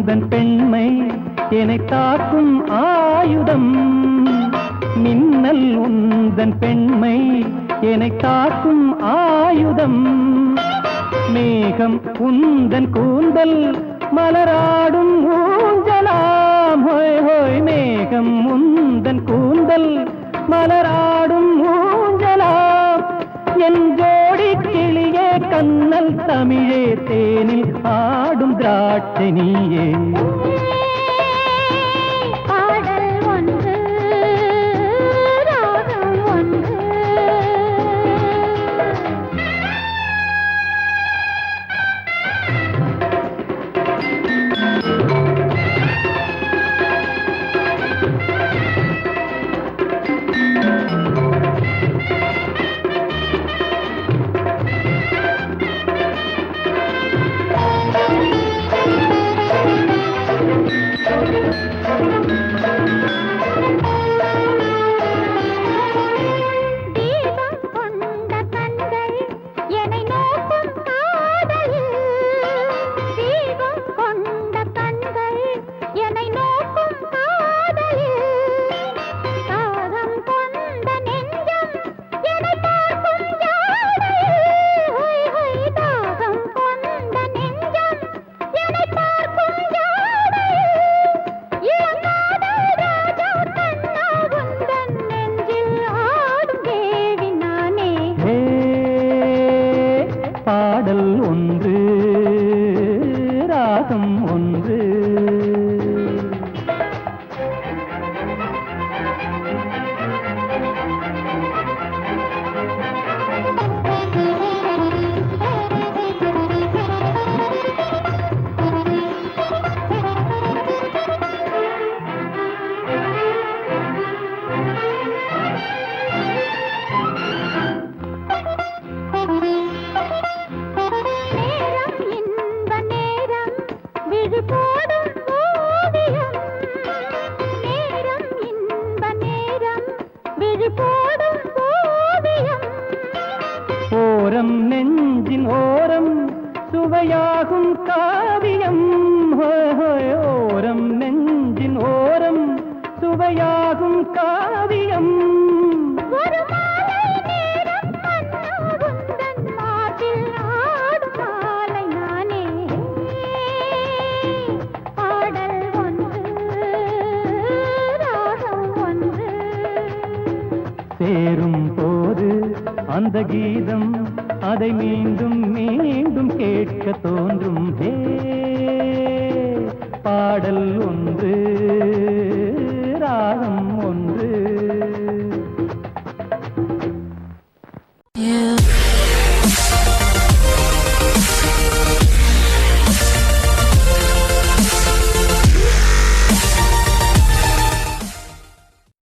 உந்தன் பெண்மை என்னை தாக்கும் ஆயுதம். மின்னல் உந்தன் பெண்மை என்னை தாக்கும் ஆயுதம். மேகம் உந்தன் கூந்தல் மலராடும் ஊஞ்சலாம். ஹோய் ஹோய் மேகம் உந்தன் கூந்தல் மலராடும் ஊஞ்சலாம். என் ஜோடி கிளியே கண்ணல் தமிழே தேனில் ஆடும் திராட்சை நீயே. பாடல் விழி போடும் ஓவியம் ஓரம் நெஞ்சின் ஓரம் சுவையாகும் காவியம் அந்த கீதம் அதை மீண்டும் மீண்டும் கேட்க தோன்றும். பாடல் ஒன்று.